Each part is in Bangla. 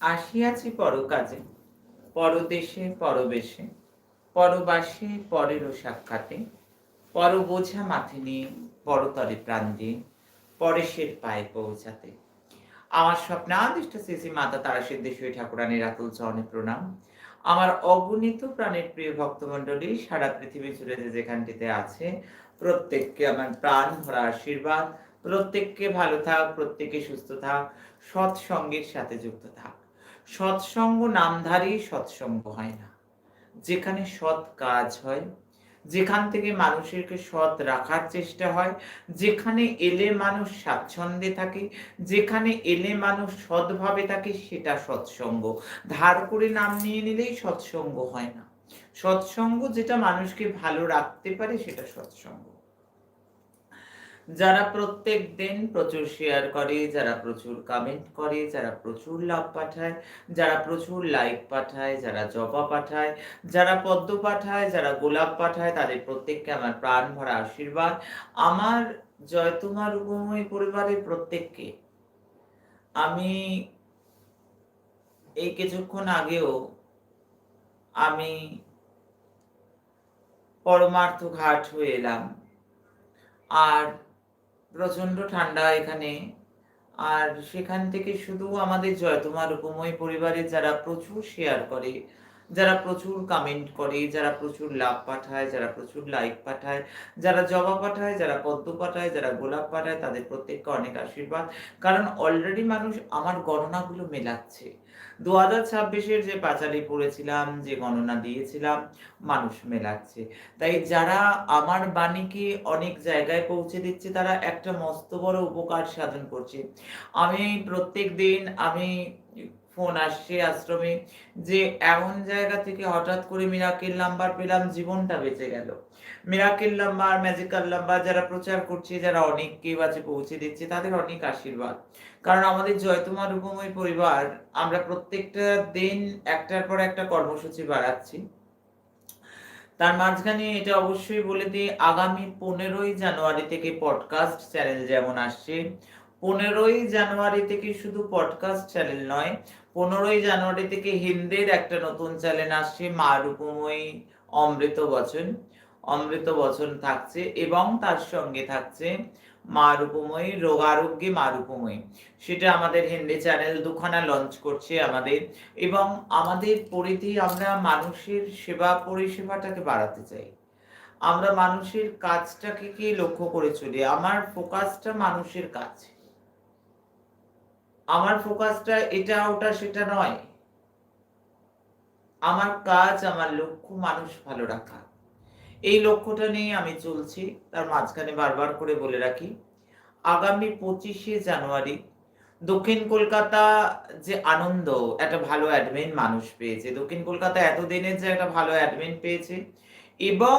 আসিয়াছি পরকাজে, পরদেশে পরবেশে, পরবাসে পরেরও সাক্ষাতে পর বোঝা মাথে নিয়ে পরতরে প্রাণ দিয়ে, পরেশের পায়ে পৌঁছাতে। আমার স্বপ্নাদিষ্ট শ্রী মাতা তারা সিদ্ধেশ্বরী ঠাকুরানীর আতুল চরণে প্রণাম। আমার অগণিত প্রাণের প্রিয় ভক্তমণ্ডলী, সারা পৃথিবী জুড়ে যে যেখানটিতে আছে, প্রত্যেককে আমার প্রাণ ভরা আশীর্বাদ, প্রত্যেককে ভালো থাক, প্রত্যেকে সুস্থ থাক, সৎসঙ্গের সাথে যুক্ত থাক। সৎসঙ্গ নামধারী সৎসঙ্গ হয় না। যেখানে সৎ কাজ হয়, যেখান থেকে মানুষেরকে সৎ রাখার চেষ্টা হয়, যেখানে এলে মানুষ স্বাচ্ছন্দ্যে থাকে, যেখানে এলে মানুষ সৎভাবে থাকে, সেটা সৎসঙ্গ। ধার করে নাম নিয়ে নিলেই সৎসঙ্গ হয় না। সৎসঙ্গ যেটা মানুষকে ভালো রাখতে পারে, সেটা সৎসঙ্গ। যারা প্রত্যেক দিন প্রচুর শেয়ার করে, যারা প্রচুর কমেন্ট করে, যারা প্রচুর লাভ পাঠায়, যারা প্রচুর লাইক পাঠায়, যারা জবা পাঠায়, যারা পদ্ম পাঠায়, যারা গোলাপ পাঠায়, তাদের প্রত্যেককে আমার প্রাণ ভরা আশীর্বাদ। আমার জয়তুমার উপময় পরিবারের প্রত্যেককে, আমি এই কিছুক্ষণ আগেও আমি পরমার্থ ঘাট হয়ে এলাম। আর প্রচণ্ড ঠান্ডা এখানে। আর সেখান থেকে শুধু আমাদের জয়তুমার উপময় পরিবারের যারা প্রচুর শেয়ার করে, যারা প্রচুর কমেন্ট করে, যারা প্রচুর লাভ পাঠায়, যারা প্রচুর লাইক পাঠায়, যারা জবা পাঠায়, যারা পদ্ম পাঠায়, যারা গোলাপ পাঠায়, তাদের প্রত্যেককে অনেক আশীর্বাদ। কারণ অলরেডি মানুষ আমার গণনাগুলো মেলাচ্ছে। দু হাজার ছাব্বিশের যে পাঁচালি পড়েছিলাম, যে গণনা দিয়েছিলাম, মানুষ মেলাচ্ছে। তাই যারা আমার বাণীকে অনেক জায়গায় পৌঁছে দিচ্ছে, তারা একটা মস্ত বড় উপকার সাধন করছে। আমি প্রত্যেক দিন আমি ফোন আসছে আশ্রমে যে এমন জায়গা থেকে হঠাৎ করে মিরাকেল নাম্বার পেলাম, জীবনটা বেঁচে গেল। মিরাকেল নাম্বার ম্যাজিক্যাল নাম্বার যারা প্রচার করছে, যারা অনেককে বাজে পৌঁছে দিচ্ছে, তাদের অনেক আশীর্বাদ। কারণ আমাদের জয়তুমা রূপময় পরিবার, আমরা প্রত্যেকটা দিন একটার পর একটা কর্মসূচি বাড়াচ্ছি। তার মাঝখানে এটা অবশ্যই বলে দিই, আগামী পনেরোই জানুয়ারি থেকে পডকাস্ট চ্যানেল যেমন আসছে, পনেরোই জানুয়ারি থেকে শুধু পডকাস্ট চ্যানেল নয়, পনেরোই জানুয়ারি থেকে হিন্দির একটা নতুন চ্যানেল আসছে মা রূপময়ী অমৃত বচন। অমৃত বচন থাকছে এবং তার সঙ্গে থাকছে মা রূপময়ী রোগারোগ্যে মা রূপময়ী সেটা আমাদের হিন্দি চ্যানেল দুখানা লঞ্চ করছে আমাদের এবং আমাদের পরিধি আমরা মানুষের সেবা পরিষেবাটাকে বাড়াতে চাই। আমরা মানুষের কাজটাকে কি লক্ষ্য করে চলি? আমার ফোকাসটা মানুষের কাছে আমার ফোকাসটা এটা, ওটা, সেটা নয়। আমার কাজ, আমার লক্ষ্য মানুষ ভালো রাখা। এই লক্ষ্যটা নিয়ে আমি চলছি, তার মাঝখানে বারবার করে বলে রাখি, আগামী পঁচিশে জানুয়ারি দক্ষিণ কলকাতা যে আনন্দ, একটা ভালো অ্যাডমিন মানুষ পেয়েছে। দক্ষিণ কলকাতা এতদিনের যে একটা ভালো অ্যাডমিন পেয়েছে এবং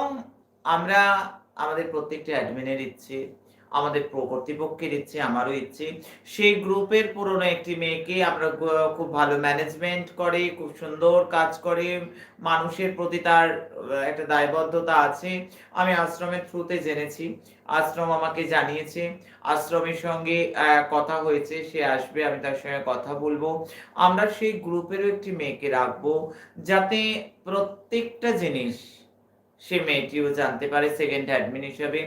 আমরা আমাদের প্রত্যেকটা অ্যাডমিনের ইচ্ছে, আমাদের কর্তৃপক্ষের ইচ্ছে, আমারও ইচ্ছে। সেই গ্রুপের পুরনো একটি মেয়েকে আমরা খুব ভালো ম্যানেজমেন্ট করে, খুব সুন্দর কাজ করে, মানুষের প্রতি তার একটা দায়বদ্ধতা আছে। আমি আশ্রমের থ্রুতে জেনেছি। আশ্রম আমাকে জানিয়েছে। আশ্রমের সঙ্গে কথা হয়েছে, সে আসবে, আমি তার সঙ্গে কথা বলব। আমরা সেই গ্রুপেরও একটি মেয়েকে রাখব, যাতে প্রত্যেকটা জিনিস সে মেয়েটিও জানতে পারে সেকেন্ড অ্যাডমিন হিসাবে।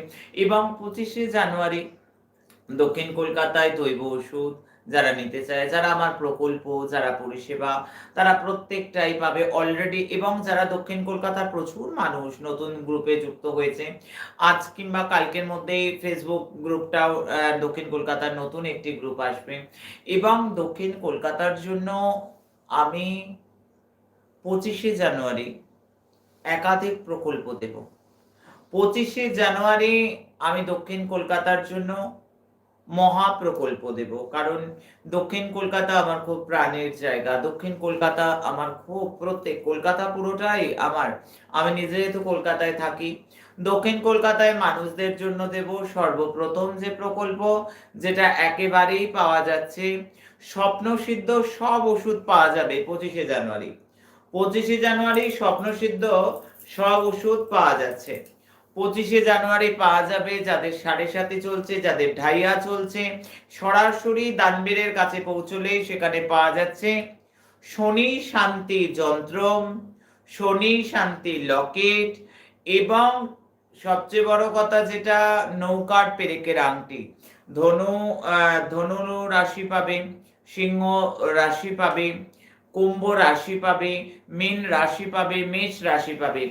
এবং পঁচিশে জানুয়ারি দক্ষিণ কলকাতায় দৈব ওষুধ যারা নিতে চায়, যারা আমার প্রকল্প, যারা পরিষেবা, তারা প্রত্যেকটাই পাবে অলরেডি এবং যারা দক্ষিণ কলকাতার প্রচুর মানুষ, নতুন গ্রুপে যুক্ত হয়েছে, আজ কিংবা কালকের মধ্যেই ফেসবুক গ্রুপটাও দক্ষিণ কলকাতার নতুন একটি গ্রুপ আসবে। এবং দক্ষিণ কলকাতার জন্য আমি পঁচিশে জানুয়ারি একাধিক প্রকল্প দেব। পঁচিশে জানুয়ারি আমি দক্ষিণ কলকাতার জন্য মহা প্রকল্প দেব, কারণ দক্ষিণ কলকাতা আমার খুব প্রাণের জায়গা। দক্ষিণ কলকাতা আমার খুব প্রত্যেক, কলকাতা পুরোটাই আমার। আমি নিজে যেহেতু কলকাতায় থাকি, দক্ষিণ কলকাতায় মানুষদের জন্য দেব সর্বপ্রথম যে প্রকল্প, যেটা একেবারেই পাওয়া যাচ্ছে স্বপ্ন সিদ্ধ সব ওষুধ পাওয়া যাবে পঁচিশে জানুয়ারি। পঁচিশে জানুয়ারি স্বপ্নসিদ্ধ সব ওষুধ পাওয়া যাচ্ছে। পঁচিশে জানুয়ারি পাওয়া যাবে যাদের সাড়ে সাথে চলছে, যাদের ঢাইয়া চলছে। সরাসরি দানবীরের কাছে পৌঁছলেই সেখানে পাওয়া যাচ্ছে শনি শান্তি যন্ত্র শনি শান্তি লকেট এবং সবচেয়ে বড় কথা যেটা, নৌকার পেরেকের আংটি। ধনু ধনু রাশি পাবে, সিংহ রাশি পাবে কুম্ভ রাশি পাবে, মীন রাশি পাবে, মেষ রাশি পাবে।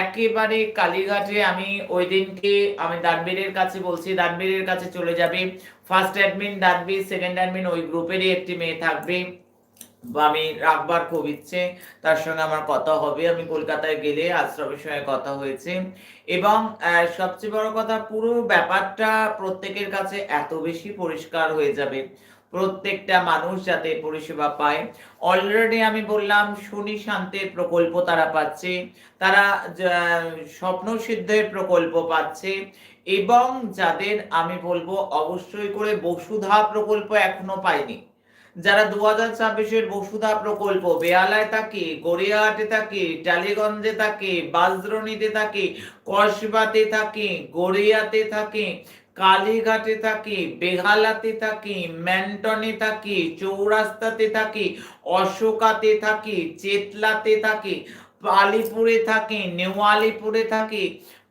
একেবারে কালীঘাটে আমি ওই দিনকে, আমি দানবীরের কাছে বলছি, দানবীরের কাছে চলে যাবে। First admin Danbir second admin ওই গ্রুপেরই একটি মেয়ে থাকবে। আমি রাখবার খুব ইচ্ছে, তার সঙ্গে আমার কথা হবে। আমি কলকাতায় গেলে আশ্রমের সঙ্গে কথা হয়েছে। এবং সবচেয়ে বড় কথা, পুরো ব্যাপারটা প্রত্যেকের কাছে এত বেশি পরিষ্কার হয়ে যাবে। প্রত্যেকটা মানুষ যাতে পরিষেবা পায়। অলরেডি আমি বললাম, শনি শান্তির প্রকল্প তারা পাচ্ছে, তারা স্বপ্ন সিদ্ধের প্রকল্প পাচ্ছে এবং যাদের আমি বলব, অবশ্যই করে বসুধা প্রকল্প এখনও পায়নি। যারা দু হাজার ছাব্বিশের বসুধা প্রকল্প, বেয়ালায় থাকে গড়িয়াহাটে থাকে টালিগঞ্জে থাকে বাজরণীতে থাকে কসবাতে থাকে গড়িয়াতে থাকে কালীঘাটে থাকি, বেহালাতে থাকি, ম্যান্টনে থাকি, চৌরাস্তাতে থাকি, অশোকাতে থাকি, চেতলাতে থাকি আলিপুরে থাকি, নেওয়ালিপুরে থাকি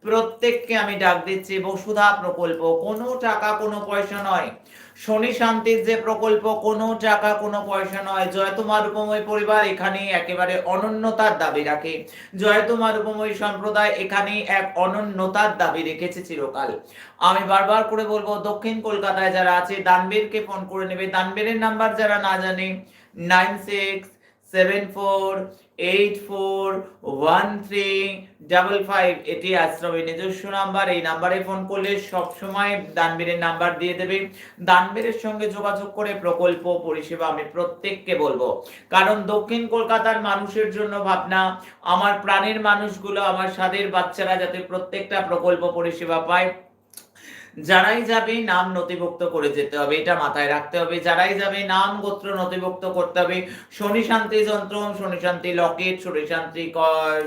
প্রত্যেককে আমি ডাক দিচ্ছি বসুধা প্রকল্প, কোনো টাকা, কোনো পয়সা নয়। শনি শান্তির যে প্রকল্প, কোনো টাকা, কোনো পয়সা নয়। জয় তোমার উপময় পরিবার এখানে একেবারে অনন্যতার দাবি রাখে। জয় তোমার উপময় সম্প্রদায় এখানে এক অনন্যতার দাবি রেখেছে চিরকাল। আমি বারবার করে বলব, দক্ষিণ কলকাতায় যারা আছে, দানবীরকে ফোন করে নেবে। দানবীরের নাম্বার যারা না জানে nine six seven four eight four one three double five এটি আশ্রমের নিজস্ব নাম্বার এই নাম্বারে ফোন করলে সব সময় দানবীরের নাম্বার দিয়ে দেবে। দানবীরের সঙ্গে যোগাযোগ করে প্রকল্প পরিষেবা আমি প্রত্যেককে বলব। কারণ দক্ষিণ কলকাতার মানুষের জন্য ভাবনা, আমার প্রাণের মানুষগুলো, আমার স্বাদের বাচ্চারা যাতে প্রত্যেকটা প্রকল্প পরিষেবা পায় যারাই যাবে নাম নথিভুক্ত করে যেতে হবে, এটা মাথায় রাখতে হবে। যারাই যাবে নাম গোত্র নথিভুক্ত করতে হবে, শনি শান্তি যন্ত্র, শনি শান্তি লকেট, শনি শান্তি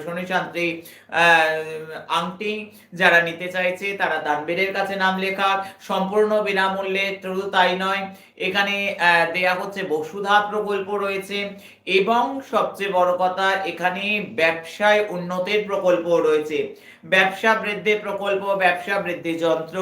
শনি শান্তি আংটি যারা নিতে চাইছে, তারা দানবীরের কাছে নাম লেখা, সম্পূর্ণ বিনামূল্যে, শুধু তাই নয় এখানে দেয়া হচ্ছে বসুধা প্রকল্প রয়েছে এবং সবচেয়ে বড় কথা, এখানে ব্যবসায় উন্নতির প্রকল্প রয়েছে। ব্যবসা বৃদ্ধি প্রকল্প, ব্যবসা বৃদ্ধি যন্ত্র,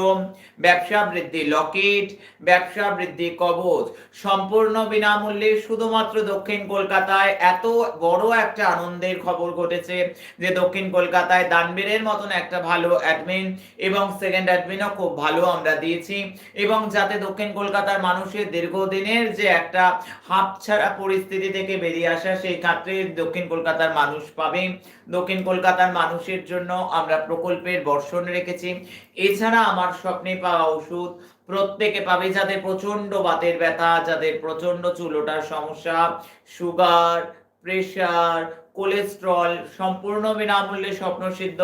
ব্যবসা বৃদ্ধি লকেট, ব্যবসা বৃদ্ধি কবচ সম্পূর্ণ বিনামূল্যে শুধুমাত্র দক্ষিণ কলকাতায় এত বড় একটা আনন্দের খবর ঘটেছে যে দক্ষিণ কলকাতায় দানবীরের মতন একটা ভালো অ্যাডমিন এবং সেকেন্ড অ্যাডমিনও খুব ভালো আমরা দিয়েছি এবং যাতে দক্ষিণ কলকাতার মানুষের দীর্ঘদিনের যে একটা হাতছাড়া পরিস্থিতি থেকে বেরিয়ে আসা, সেই ক্ষেত্রে দক্ষিণ কলকাতার মানুষ পাবে। দক্ষিণ কলকাতার মানুষের জন্য আমরা প্রকল্পের বর্ষণ রেখেছি। এছাড়া আমার স্বপ্নে পাওয়া ওষুধ প্রত্যেকে পাবে, যাদের প্রচণ্ড বাতের ব্যথা, যাদের প্রচণ্ড চুলোটার সমস্যা, সুগার, প্রেশার কোলেস্ট্রল সম্পূর্ণ বিনামূল্যে স্বপ্ন সিদ্ধ।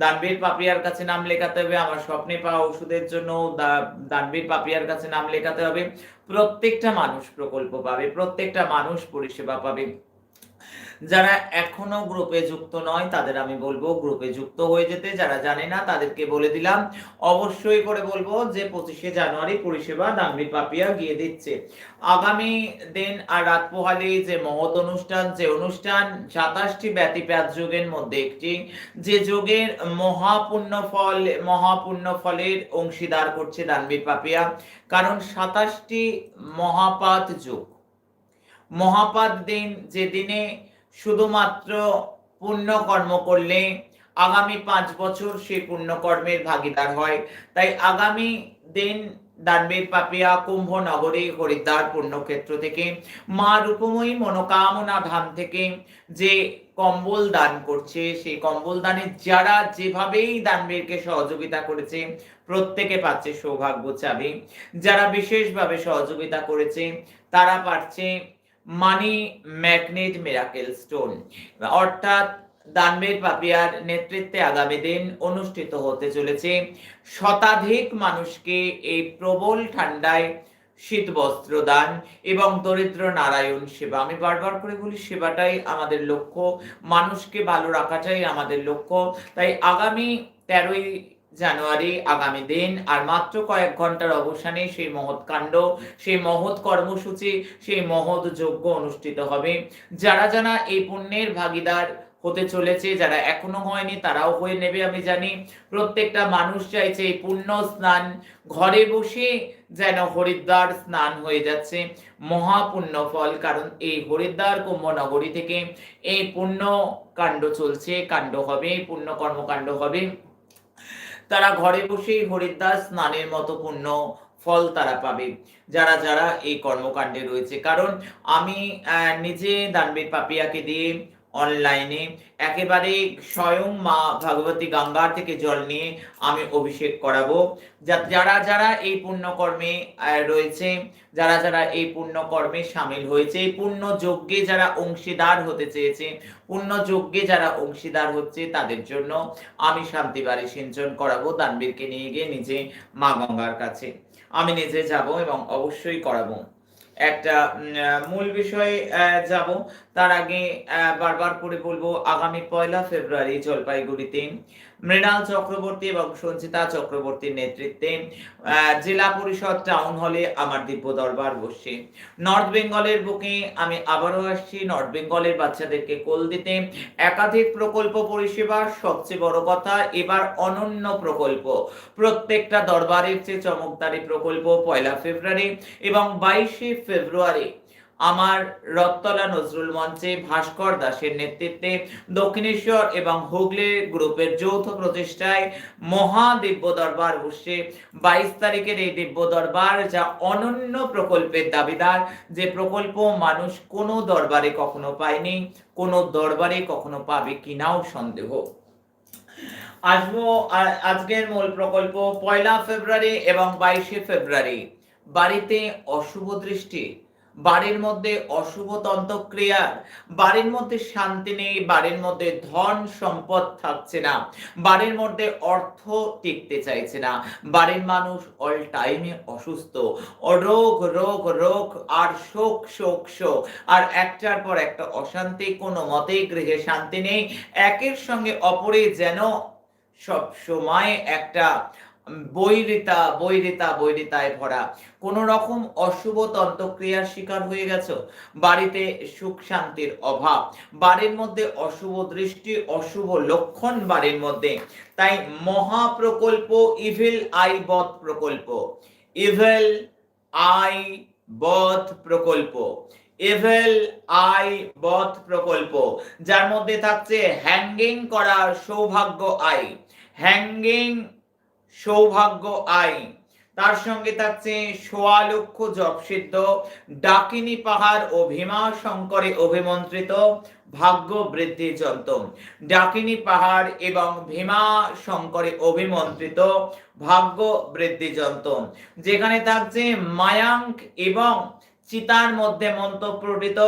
দানবীর পাপিয়ার কাছে নাম লেখাতে হবে, আমার স্বপ্নে পাওয়া ওষুধের জন্য দানবীর পাপিয়ার কাছে নাম লেখাতে হবে। প্রত্যেকটা মানুষ প্রকল্প পাবে, প্রত্যেকটা মানুষ পরিষেবা পাবে। যারা এখনও গ্রুপে যুক্ত নয়, তাদের আমি বলব গ্রুপে যুক্ত হয়ে যেতে। যারা জানে না, তাদেরকে বলে দিলাম। অবশ্যই করে বলব যে পঁচিশে জানুয়ারি পরিষেবা দানবীর পাপিয়া গিয়ে দিচ্ছে। আগামী দিন আর রাত পোহালি যে মহৎ অনুষ্ঠান, যে অনুষ্ঠান, সাতাশটি ব্যতিপাত যুগের মধ্যে একটি, যে যুগের মহাপুণ্য ফল, মহাপুণ্য ফলের অংশীদার করছে দানবীর পাপিয়া। কারণ সাতাশটি মহাপাত যুগ। মহাপাত দিন যে দিনে শুধুমাত্র পুণ্য কর্ম করলে আগামী পাঁচ বছর সেই পুণ্যকর্মের ভাগিদার হয়। তাই আগামী দিন দানবীর পাপিয়া কুম্ভ নগরী হরিদ্বার পুণ্যক্ষেত্র থেকে, মা রূপময়ী মনোকামনা ধাম থেকে যে কম্বল দান করছে, সেই কম্বল দানে যারা যেভাবেই দানবীরকে সহযোগিতা করেছে, প্রত্যেকে পাচ্ছে সৌভাগ্য চাবি। যারা বিশেষভাবে সহযোগিতা করেছে, তারা পাচ্ছে মানি ম্যাগনেট মিরাকেল স্টোন অর্থাৎ দানবীর পাপিয়ার নেতৃত্বে আগামী দিন অনুষ্ঠিত হতে চলেছে শতাধিক মানুষকে এই প্রবল ঠান্ডায় শীত বস্ত্র দান এবং দরিদ্র নারায়ণ সেবা। আমি বারবার করে বলি, সেবাটাই আমাদের লক্ষ্য। মানুষকে ভালো রাখাটাই আমাদের লক্ষ্য। তাই আগামী তেরোই জানুয়ারি, আগামী দিন, আর মাত্র কয়েক ঘণ্টার অবসানে সেই মহৎ কাণ্ড, সেই মহৎ কর্মসূচি, সেই মহৎ যজ্ঞ অনুষ্ঠিত হবে। যারা যারা এই পুণ্যের ভাগিদার হতে চলেছে, যারা এখনও হয়নি, তারাও হয়ে নেবে, আমি জানি। প্রত্যেকটা মানুষ চাইছে এই পুণ্য স্নান। ঘরে বসে যেন হরিদ্বার স্নান হয়ে যাচ্ছে। মহাপুণ্য ফল, কারণ এই হরিদ্বার কুম্ভনগরী থেকে এই পুণ্য কাণ্ড চলছে, কাণ্ড হবে, পুণ্য কর্মকাণ্ড হবে। তারা ঘরে বসেই হরিদ্বার স্নানের মতো পূর্ণ ফল তারা পাবে। যারা যারা এই কর্মকাণ্ডে রয়েছে। কারণ আমি নিজে দানবীর পাপিয়াকে দিয়ে অনলাইনে একেবারে স্বয়ং মা ভগবতী গঙ্গার থেকে জল নিয়ে আমি অভিষেক করাবো। যারা যারা এই পুণ্যকর্মে রয়েছে, যারা যারা এই পুণ্যকর্মে সামিল হয়েছে, এই পুণ্য যজ্ঞে যারা অংশীদার হতে চেয়েছে পুণ্য যজ্ঞে যারা অংশীদার হচ্ছে তাদের জন্য আমি শান্তিবাড়ি সিঞ্চন করাবো দানবীরকে নিয়ে গিয়ে নিজে মা গঙ্গার কাছে। আমি নিজে যাব এবং অবশ্যই করাবো। একটা মূল বিষয়ে যাব। তার আগে বারবার করে বলব আগামী পয়লা ফেব্রুয়ারি জলপাইগুড়িতে মৃণাল চক্রবর্তী এবং সঞ্চিতা চক্রবর্তীর নেতৃত্বে জেলা পরিষদ টাউন হলে আমার দিব্য দরবার বসছে নর্থ বেঙ্গলের বুকে আমি আবারও আসছি। নর্থ বেঙ্গলের বাচ্চাদেরকে কোল দিতে। একাধিক প্রকল্প পরিষেবা, সবচেয়ে বড় কথা, এবার অনন্য প্রকল্প। প্রত্যেকটা দরবারের চেয়ে চমকদারি প্রকল্প পয়লা ফেব্রুয়ারি এবং বাইশে ফেব্রুয়ারি। আমার রত্তলা নজরুল মঞ্চে ভাস্কর দাসের নেতৃত্বে দক্ষিণেশ্বর এবং হুগলি গ্রুপের যৌথ প্রচেষ্টায় মহা দিব্য দরবার বসছে বাইশ তারিখের এই দিব্য দরবার যা অনন্য প্রকল্পের দাবিদার। যে প্রকল্প মানুষ কোনো দরবারে কখনো পায়নি, কোনো দরবারে কখনো পাবে কিনাও সন্দেহ। আসব আজকের মূল প্রকল্প, পয়লা ফেব্রুয়ারি এবং বাইশে ফেব্রুয়ারি। বাড়িতে অশুভ দৃষ্টি। বাড়ির মধ্যে অশুভ তন্ত্রক্রিয়া বাড়ির মধ্যে শান্তি নেই, বাড়ির মধ্যে ধন সম্পদ থাকছে না, বাড়ির মধ্যে অর্থ টিকতে চাইছে না, বাড়ির মানুষ অল টাইমে অসুস্থ, রোগ রোগ রোগ, আর শোক শোক শোক, আর একটার পর একটা অশান্তি, কোনো মতেই গৃহে শান্তি নেই, একের সঙ্গে অপরে যেন সব সময় একটা বৈরিতা বৈরিতা, বৈরিতায় ভরা। কোন রকম অশুভ তন্ত্রক্রিয়ার শিকার হয়ে গেছো? বাড়িতে সুখ শান্তির অভাব। বাড়ির মধ্যে অশুভ দৃষ্টি, অশুভ লক্ষণ বাড়ির মধ্যে। তাই মহা প্রকল্প ইভিল আই বধ প্রকল্প। ইভেল আই বধ প্রকল্প। ইভেল আই বধ প্রকল্প। যার মধ্যে থাকছে হ্যাঙ্গিং করার সৌভাগ্য আই হ্যাঙ্গিং সৌভাগ্য আই। তার সঙ্গে থাকছে সোয়া লক্ষ জপসিদ্ধ ডাকিনী পাহাড় ও ভীমা শঙ্করে অভিমন্ত্রিত, ভাগ্য বৃদ্ধি যন্ত্র ডাকিনী পাহাড় এবং ভীমা শঙ্করে অভিমন্ত্রিত, ভাগ্য বৃদ্ধি যন্ত্র যেখানে থাকছে মায়াঙ্ক এবং চিতার মধ্যে মন্তপ্রটিত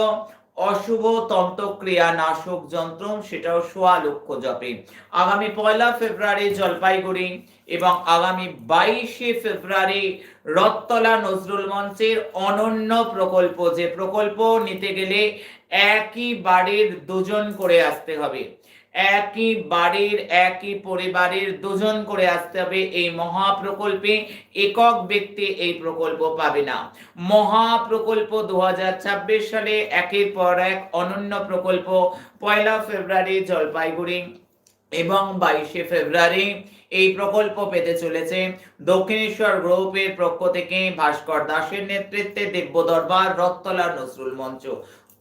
অশুভ তন্ত্রক্রিয়া নাশক যন্ত্র, সেটাও সোয়া লক্ষ জপে। আগামী পয়লা ফেব্রুয়ারি জলপাইগুড়ি এবং আগামী বাইশে ফেব্রুয়ারি রত্তলা নজরুল মঞ্চের অনন্য প্রকল্প, যে প্রকল্প নিতে গেলে একই বাড়ির দুজন করে আসতে হবে। একই বাড়ির, একই পরিবারের দুজন করে আসতে হবে। এই মহা প্রকল্পে একক ব্যক্তি এই প্রকল্প পাবে না। মহা প্রকল্প দু হাজার ছাব্বিশ সালে একের পর এক অনন্য প্রকল্প, পয়লা ফেব্রুয়ারি জলপাইগুড়ি এবং বাইশে ফেব্রুয়ারি এই প্রকল্প পেতে চলেছে। দক্ষিণেশ্বর গ্রুপের পক্ষ থেকে ভাস্কর দাসের নেতৃত্বে দিব্য দরবার রত্তলা নজরুল মঞ্চ।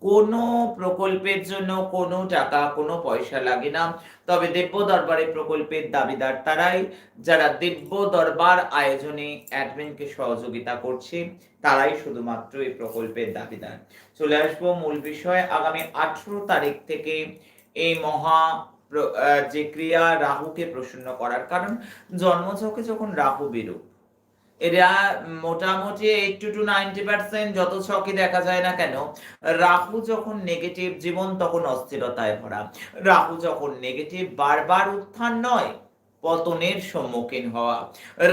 কোনো প্রকল্পের জন্য কোনো টাকা, কোনো পয়সা লাগে না। তবে দিব্য দরবারে প্রকল্পের দাবিদার তারাই, যারা দিব্য দরবার আয়োজনে অ্যাডমিনকে সহযোগিতা করছে, তারাই শুধুমাত্র এই প্রকল্পের দাবিদার। চলে আসব মূল বিষয়। আগামী আঠেরো তারিখ থেকে এই মহা যে ক্রিয়া রাহুকে প্রসন্ন করার কারণ জন্মছকে যখন রাহু বেরো এরা মোটামুটি এইট টু নাইনটি পার্সেন্ট যত ছকে দেখা যায় না কেন, রাহু যখন নেগেটিভ জীবন তখন অস্থিরতায় ভরা। রাহু যখন নেগেটিভ বারবার উত্থান নয়, পতনের সম্মুখীন হওয়া।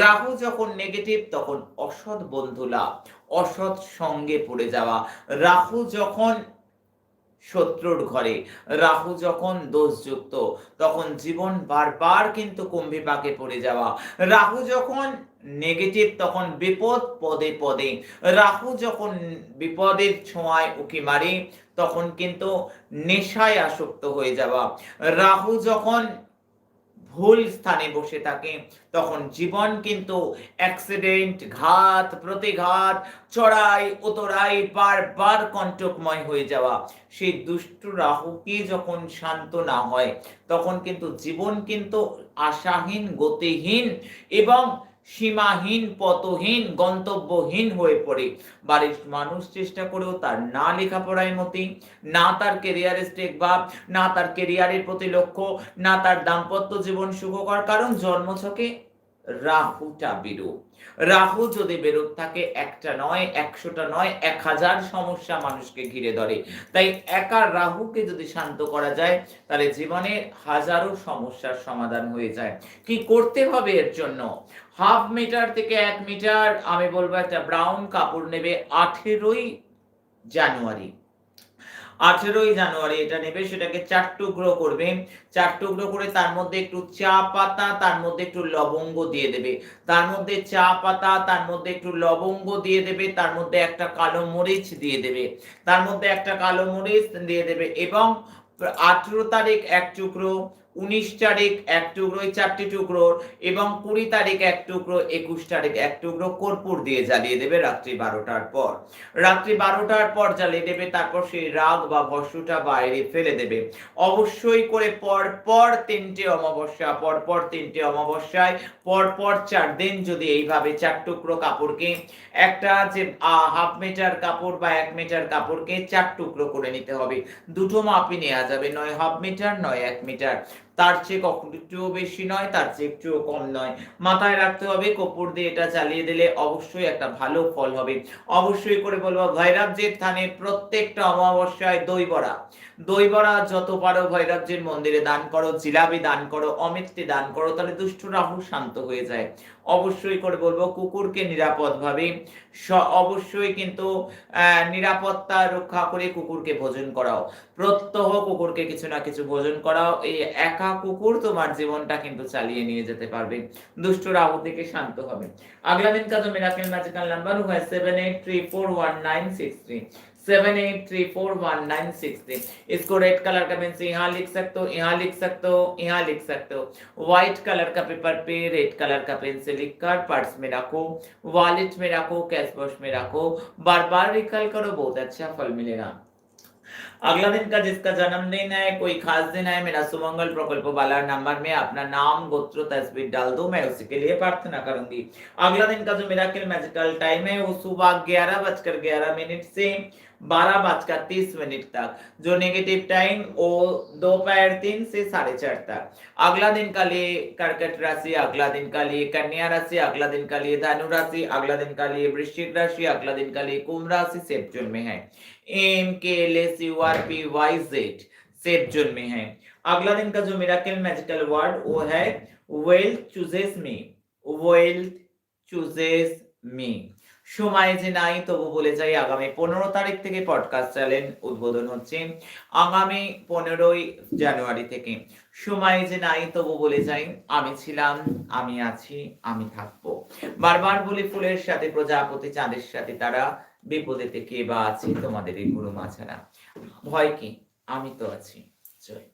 রাহু যখন নেগেটিভ তখন অসৎ বন্ধু লাভ, অসৎ সঙ্গে পড়ে যাওয়া। রাহু যখন শত্রুর ঘরে। রাহু যখন দোষযুক্ত, তখন জীবন বারবার কিন্তু কুম্ভীপাকে পড়ে যাওয়া। রাহু যখন নেগেটিভ তখন বিপদ পদে পদে। রাহু যখন বিপদের ছোঁয়ায় উকি মারে, তখন কিন্তু নেশায় আসক্ত হয়ে যাওয়া। রাহু যখন ভুল স্থানে বসে থাকে, তখন জীবন কিন্তু অ্যাক্সিডেন্ট ঘাত, প্রতিঘাত, চড়াই, উতরাই, বারবার কণ্টকময় হয়ে যাওয়া। সেই দুষ্ট রাহুকে যখন শান্ত না হয়, তখন কিন্তু জীবন কিন্তু আশাহীন, গতিহীন এবং সীমাহীন পতহীন গন্তব্যহীন হয়ে পড়ে। বাড়ির মানুষ চেষ্টা করেও তার না লেখাপড়ায় মতি, না তার কেরিয়ারের স্টেক ভাব, না তার কেরিয়ারের প্রতি লক্ষ্য, না তার দাম্পত্য জীবন সুখকর। কারণ জন্মছকে রাহুটা বিরূপ রাহু যদি বেরোপ থাকে, একটা নয়, একশোটা নয়, এক হাজার সমস্যা মানুষকে ঘিরে ধরে। তাই একা রাহুকে যদি শান্ত করা যায়, তাহলে জীবনে হাজারো সমস্যার সমাধান হয়ে যায়। কি করতে হবে এর জন্য? হাফ মিটার থেকে এক মিটার, আমি বলব একটা ব্রাউন কাপড় নেবে আঠেরোই জানুয়ারি। আঠেরোই জানুয়ারি এটা নেবে, সেটাকে চার টুকরো করবে। চার টুকরো করে তার মধ্যে একটু চা পাতা, তার মধ্যে একটু লবঙ্গ দিয়ে দেবে। তার মধ্যে চা পাতা, তার মধ্যে একটু লবঙ্গ দিয়ে দেবে, তার মধ্যে একটা কালো মরিচ দিয়ে দেবে। তার মধ্যে একটা কালো মরিচ দিয়ে দেবে এবং আঠেরো তারিখ এক টুকরো উনিশ তারিখ এক টুকরো চারটি টুকরো এবং কুড়ি তারিখ এক টুকরো, একুশ তারিখ এক টুকরো কর্পূর দিয়ে জ্বালিয়ে দেবে রাত্রি বারোটার পর। রাত্রি বারোটার পর জ্বালিয়ে দেবে, তারপর সেই রাগ বা ভস্যটা বাইরে ফেলে দেবে। অবশ্যই করে পর পর তিনটে অমাবস্যা, পর তিনটে অমাবস্যায়, পর পর চার দিন যদি এইভাবে চার টুকরো কাপড়কে, একটা যে হাফ মিটার কাপড় বা এক মিটার কাপড়কে চার টুকরো করে নিতে হবে। দুটো মাপই নেওয়া যাবে, নয় হাফ মিটার, নয় এক মিটার। তার চেয়ে একটুও বেশি নয়, তার চেয়ে একটুও কম নয়। মাথায় রাখতে হবে, কপুর দিয়ে এটা চালিয়ে দিলে অবশ্যই একটা ভালো ফল হবে। অবশ্যই করে বলব ভৈরবজির থানে প্রত্যেকটা অমাবস্যায় দই বড়া। দই বড়া যত পারো ভৈরবজির মন্দিরে দান করো, জিলাপি দান করো অমিত্তি দান করো, তাহলে দুষ্ট রাহু শান্ত হয়ে যায়। অবশ্যই করে বলব, কুকুরকে নিরাপদভাবে অবশ্যই কিন্তু নিরাপত্তা রক্ষা করে কুকুরকে ভোজন করাও। প্রত্যহ কুকুরকে কিছু না কিছু ভোজন করাও এই একা কুকুর তোমার জীবনটা কিন্তু চালিয়ে নিয়ে যেতে পারবে দুষ্ট রাহু থেকে শান্ত হবে আগলা দিন का जो मिराकल मैजिकल नंबर हुआ है seven eight three four one nine six three seven eight three four one nine six three इसको रेड कलर का पेन से यहाँ लिख सकते हो यहाँ लिख सकते हो यहाँ लिख सकते हो व्हाइट कलर का पेपर पे रेड कलर का पेन से लिखकर पर्स में रखो वॉलेट में रखो कैश बॉक्स में रखो बार बार रिकल करो बहुत अच्छा फल मिलेगा अगला दिन का जिसका जन्मदिन है, कोई खास दिन है, मेरा सुमंगल प्रकल्प वाला नंबर में अपना नाम, गोत्र, तस्वीर डाल दो, मैं उसी के लिए प्रार्थना करूँगी। अगला दिन का जो मेरा मैजिकल टाइम है, वो सुबह ग्यारह बजकर ग्यारह मिनट से बारह बजकर तीस मिनट तक, जो नेगेटिव टाइम वो दोपहर तीन से साढ़े चार तक। अगला दिन का लिए कर्कट राशि, अगला दिन का लिए कन्या राशि, अगला दिन का लिए धनु राशि, अगला दिन का लिए वृश्चिक राशि, अगला दिन का लिए कुंभ राशि सेफ़ जोन में है। M K L S U R P Y Z safe zone में है अगला दिन का जो मिराकल मैजिकल वर्ड वो है wealth chooses me wealth chooses me সময় যে নাই তবু বলে যাই আগামী পনেরো তারিখ থেকে পডকাস্ট চ্যানেল উদ্বোধন হচ্ছে আগামী পনেরোই জানুয়ারি থেকে সময় যে নাই তবু বলে যাই আমি ছিলাম আমি আছি আমি থাকবো বারবার বলি ফুলের সাথে প্রজাপতি চাঁদের সাথে তারা বিপদেতে কে বা আছে তোমাদের এই গুরু মা ছাড়া ভয় কি? আমি তো আছি। জয়।